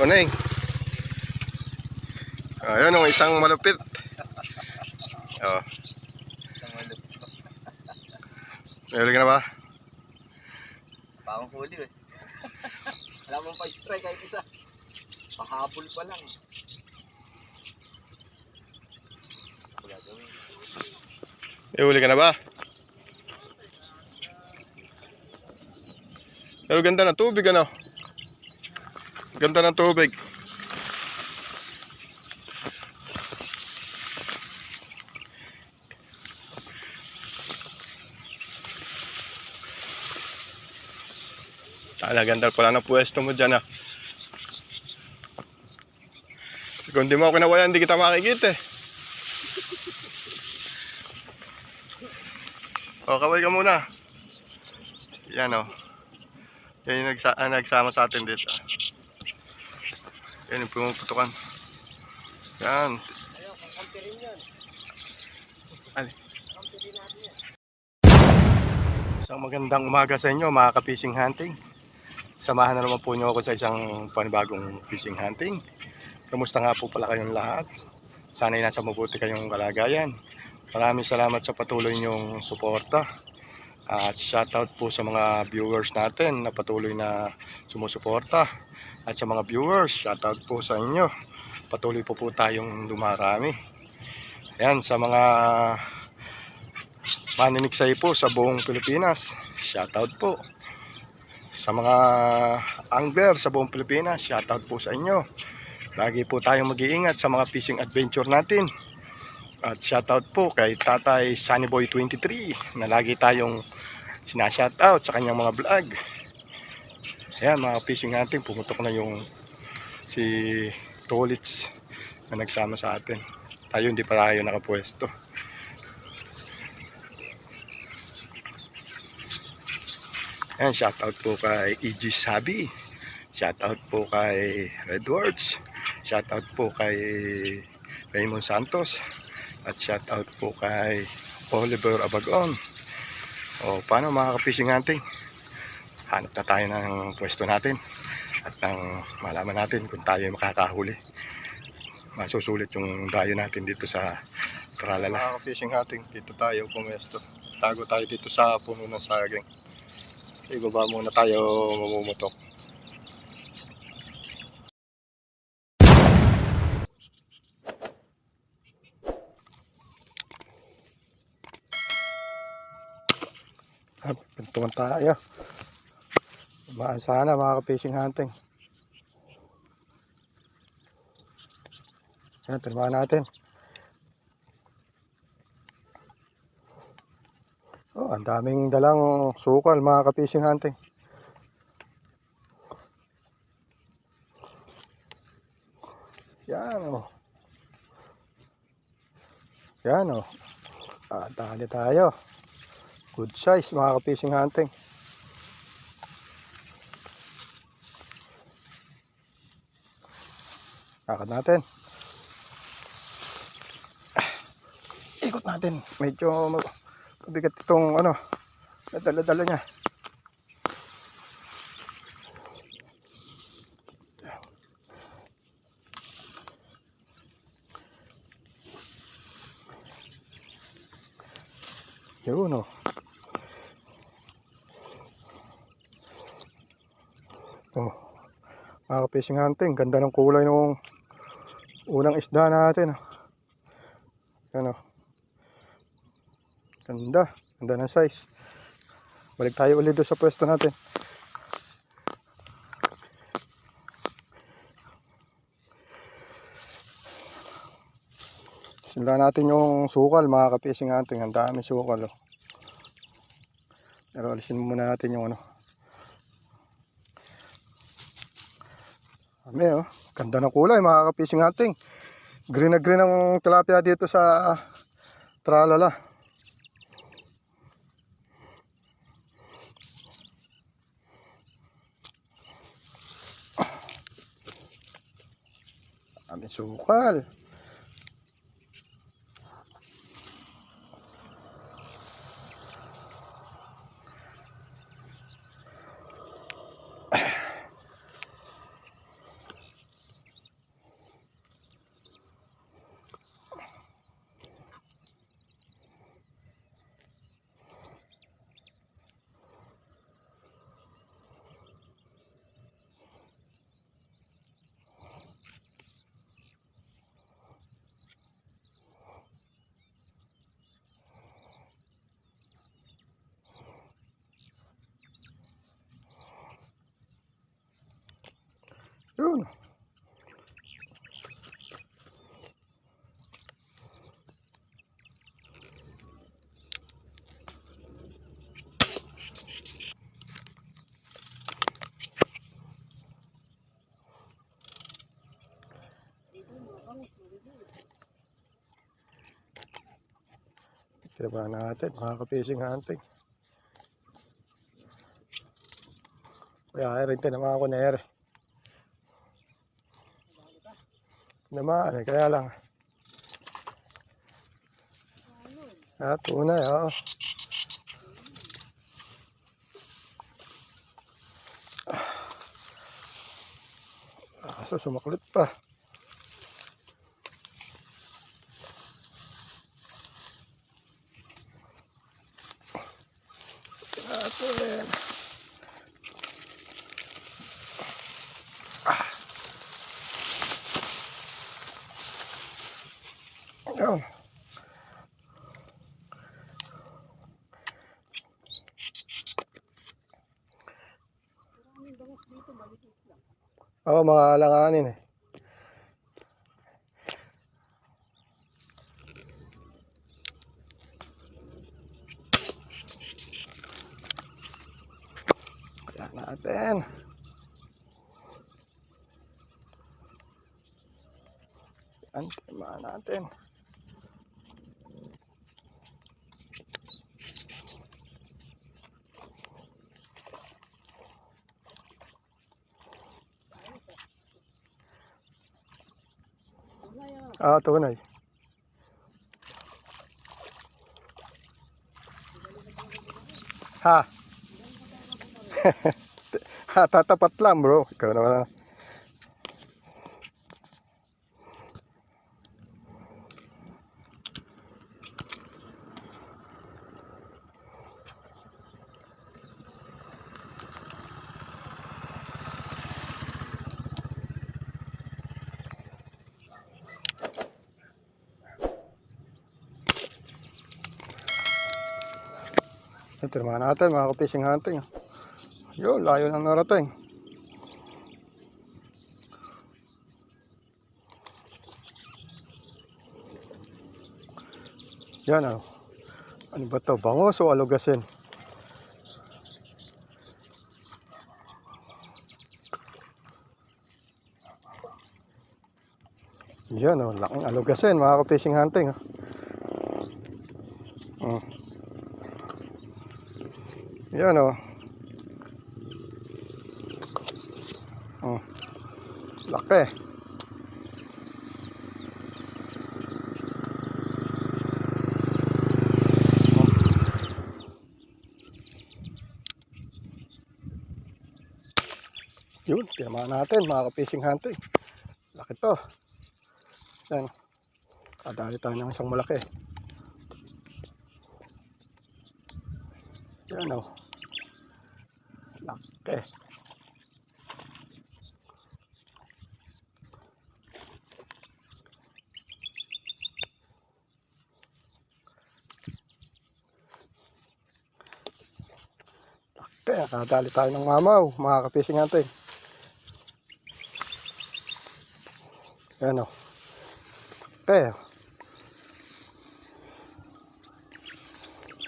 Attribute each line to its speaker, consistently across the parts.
Speaker 1: Kuneng. Ayan o, isang malupit. Oh, meron ka na ba?
Speaker 2: Parang huli eh. Wala mo pa strike kahit isa. Pahabol pa lang.
Speaker 1: May huli ka na ba? Pero ganda ng tubig ano? Ganda ng tubig. Ala, ganda pala ng pwesto mo dyan ah. Kung di mo ako kinawalan, hindi kita makikita eh. O, kaway ka muna. Yan o. Yan yung nagsa ah, nagsama sa atin dito. Yan yung pumuputukan. Yan.
Speaker 2: Ayun, kakampi rin yan.
Speaker 1: Ali.
Speaker 2: Kakampi.
Speaker 1: Isang magandang umaga sa inyo mga ka-fishing hunting. Samahan na naman po niyo ako sa isang panibagong fishing hunting. Kamusta nga po pala kayong lahat? Sana'y nasa mabuti kayong kalagayan. Maraming salamat sa patuloy niyong suporta. At shoutout po sa mga viewers natin na patuloy na sumusuporta. At sa mga viewers, shoutout po sa inyo. Patuloy po po tayong dumarami. Ayan, sa mga maniniksay po sa buong Pilipinas. Shoutout po. Sa mga angler sa buong Pilipinas, shoutout po sa inyo. Lagi po tayong mag-iingat sa mga fishing adventure natin. At shoutout po kay Tatay Sunnyboy23 na lagi tayong sinashoutout sa kanyang mga vlog. Ayan mga fishing natin, pumutok na yung si Tolits na nagsama sa atin. Tayo hindi pa tayo nakapwesto. Ayan, shoutout po kay EG Sabi. Shoutout po kay Redwards. Shoutout po kay Raymond Santos. At shoutout po kay Oliver Abagon. O, paano mga ka-fishing hunting? Hanap na tayo ng pwesto natin. At nang malaman natin kung tayo ay makakahuli. Masusulit yung dayo natin dito sa Tralala. Mga ka-fishing hunting, dito tayo pumesto. Tago tayo dito sa puno ng saging. Ibaba muna tayo mamumutok. Ah, pintuan tayo. Sana mga ka-fishing hunting. Ayan, tinamaan natin. Oh, ang daming dalang sukal mga ka-fishing hunting. Yan oh. Yan oh. Ah, tayo. Good size mga ka-fishing hunting. Akad natin. Ikot natin. Medyo mabigat itong ano, nadala-dala niya. Yun o. Oh. Mga fishing hunting, ganda ng kulay ng unang isda natin. ah. Yan o. Ganda. Ganda ng size. Balik tayo ulit doon sa pwesto natin. Sila natin yung sukal, mga kapising natin. Ang dami sukal. Oh. Pero alisin muna natin yung ano. Kami oh. Ganda ng kulay, mga kapising natin. Green na green ang tilapia dito sa Tralala. Kami sukal. Yun. Tirabahan natin, makaka-fishing hunting. Kaya ay rin tinama ako na ere. Naman, kaya lang. Ah, tunay, oo. Ah, Kaso sumaklit pa. Natin. Yun. Oo, mga alanganin eh. Kaya natin. Antima natin. Ah, tunay. Ha? ha, tatapat lang bro. Ikaw naman. ah. Ito naman natin, mga fishing hunting. Yun, layo ng narating. Yan oh. Ano ba to? Bangos o alugasin? Yan oh, laking alugasin mga fishing hunting. Oh. Yan o. Oh. Laki. Oh. Yun, tinamaan natin mga ka-fishing hunting. Laki to. Yan. Kadali tayo ng isang malaki. Yan o. Laki. Laki. Nakadali tayo ng mamaw. Mga kapising natin. Yan o. Laki.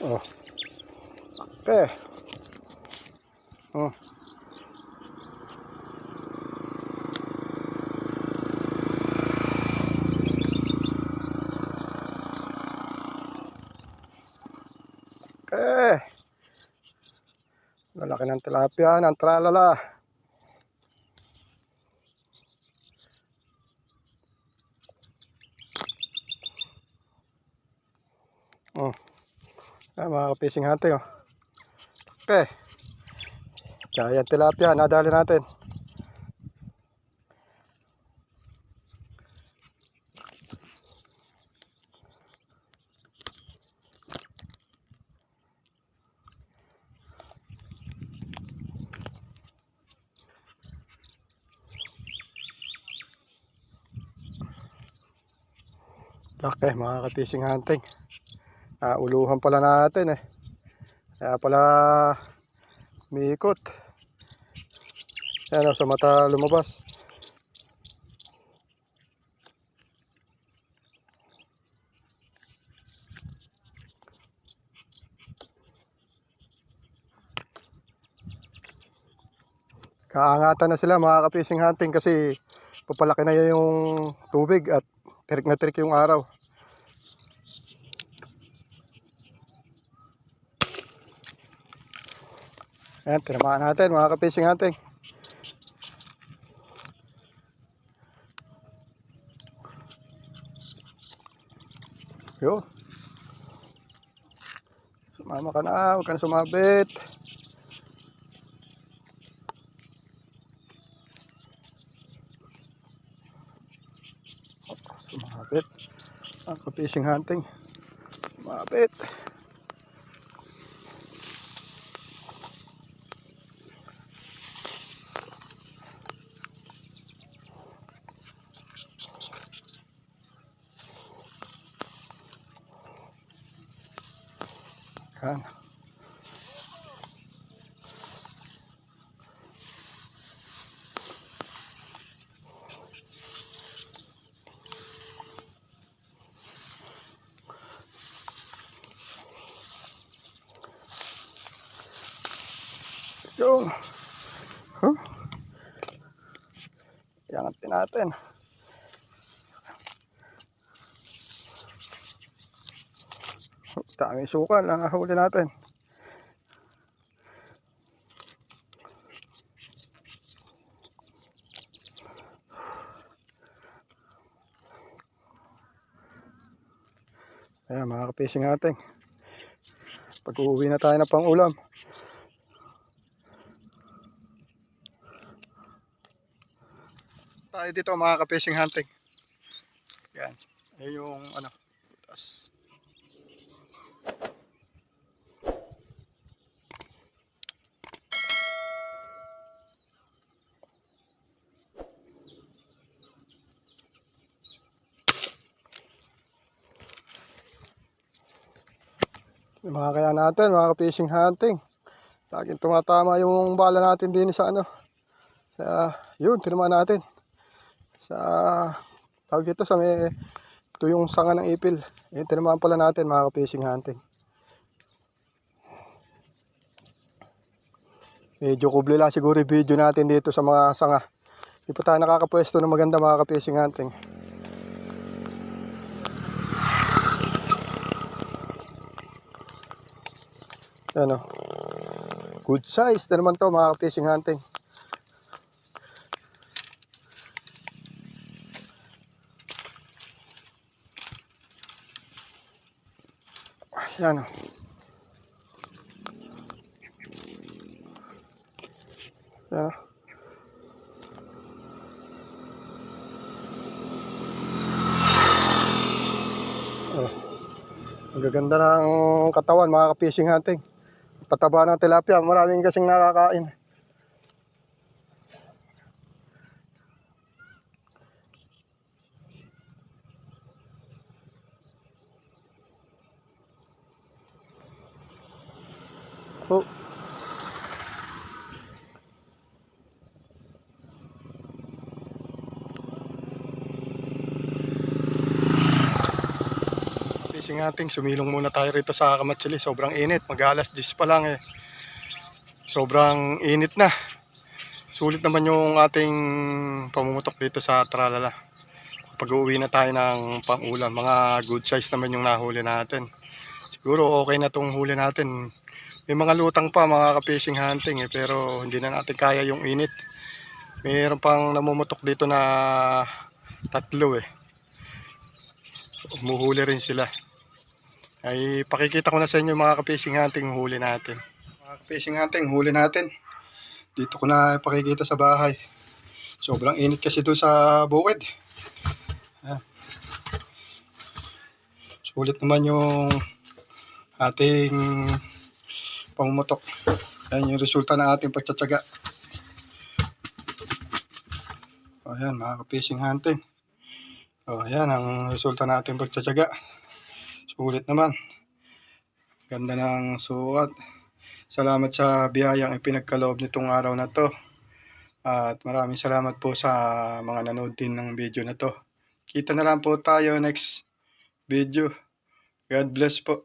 Speaker 1: Oh. Laki. Okay. Lalaki ng tilapia, ng tralala. Oh. Ay, mga kapising hati, oh. Okay. Giant tilapia, nadali natin. Laki mga ka-fishing hunting. Uh, uluhan pala natin eh. Kaya pala miikot. Ayan o, sa mata lumabas. Kaangatan na sila mga ka-fishing hunting kasi papalaki na yung tubig at tirik na tirik yung araw. Ayan, tinamaan natin mga ka-fishing hunting. Yun. Sumama ka na, huwag ka na sumabit. Sumabit. Ang ka-fishing hunting. Sumabit. Yan. Yung. Huh? Iangat natin. Dami sukan lang huli natin. Ayan mga kapising natin. Pag uuwi na tayo ng pang-ulam. Tayo dito mga kapising hunting. Yan. Ayan yung ano. Butas. Yung mga kaya natin, mga fishing hunting. Laging tumatama yung bala natin din sa ano. Sa, yun, tinama natin. Sa, tawag dito sa may, ito yung sanga ng ipil. Yun, tinamaan pala natin mga fishing hunting. Medyo kubli lang siguro video natin dito sa mga sanga. Hindi pa tayo nakakapwesto ng maganda mga fishing hunting. Ano? Good size na naman to mga fishing hunting. Yan. o. Yan. o. Ang gaganda ng katawan mga ka-fishing hunting. Pataba ng tilapia, maraming kasing nakakain. Oh. Fishing natin, sumilong muna tayo rito sa Kamatsili. Sobrang init, mag alas 10 pa lang eh. Sobrang init na. Sulit naman yung ating pamumutok dito sa Tralala. Pag uuwi na tayo ng pangulam, mga good size naman yung nahuli natin. Siguro okay na tong huli natin. May mga lutang pa mga ka-fishing hunting eh, pero hindi na natin kaya yung init. Mayroon pang namumutok dito na tatlo eh. Umuhuli rin sila. Ay pakikita ko na sa inyo mga ka-fishing hunting huli natin. Mga ka-fishing hunting, huli natin. Dito ko na pakikita sa bahay. Sobrang init kasi doon sa bukid. Ayan. Sulit naman yung ating pamumutok. Ayan yung resulta ng ating pagtsatsaga. O, ayan, mga ka-fishing hunting. O, ayan ang resulta ng ating pagtsatsaga. Sulit naman. Ganda ng sukat. Salamat sa biyayang ipinagkaloob nitong araw na to. At maraming salamat po sa mga nanood din ng video na to. Kita na lang po tayo next video. God bless po.